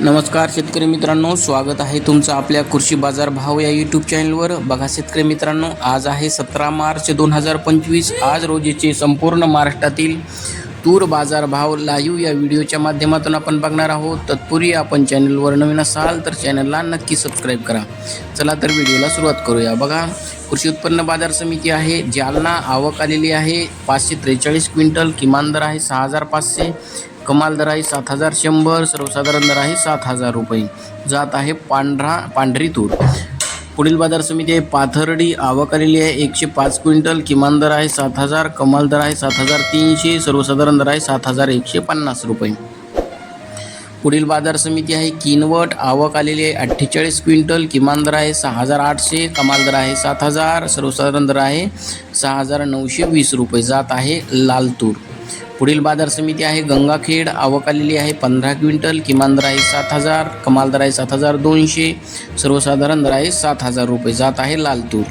नमस्कार शेतकरी मित्रांनो. स्वागत आहे तुमचं आपल्या कृषी बाजार भाव या यूट्यूब चॅनलवर बघा शेतकरी मित्रांनो आज आहे सतरा मार्च दोन हजार पंचवीस. आज रोजीचे संपूर्ण महाराष्ट्रातील तूर बाजारभाव लाईव्ह या व्हिडिओच्या माध्यमातून आपण बघणार आहोत. तत्पूर्वी आपण चॅनलवर नवीन असाल तर चॅनलला नक्की सबस्क्राईब करा. चला तर व्हिडिओला सुरुवात करूया. बघा कृषी उत्पन्न बाजार समिती आहे जालना आवक आलेली आहे. पाचशे त्रेचाळीस क्विंटल किमान दर आहे सहा हजार पाचशे कमाल दर आहे सात हजार शंभर सर्वसाधारण दर आहे सात हजार रुपये. जात आहे पांढरा पांढरी तूर. पुढील बाजार समिती आहे. पाथर्डी आवक आलेली आहे. एकशे पाच क्विंटल. किमान दर आहे सात हजार. कमाल दर आहे सात हजार तीनशे. सर्वसाधारण दर आहे सात हजार एकशे पन्नास रुपये. पुढील बाजार समिती आहे. किनवट आवक आलेली आहे. अठ्ठेचाळीस क्विंटल. किमान दर आहे सहा हजार आठशे. कमाल दर आहे सात हजार. सर्वसाधारण दर आहे सहा हजार नऊशे वीस रुपये. जात आहे लाल तूर पुढील बाजार समिती आहे गंगाखेड आवक आलेली आहे पंधरा क्विंटल किमान दर आहे सात हजार कमाल दर आहे सात हजार दोनशे सर्वसाधारण दर आहे सात हजार रुपये. जात आहे लाल तूर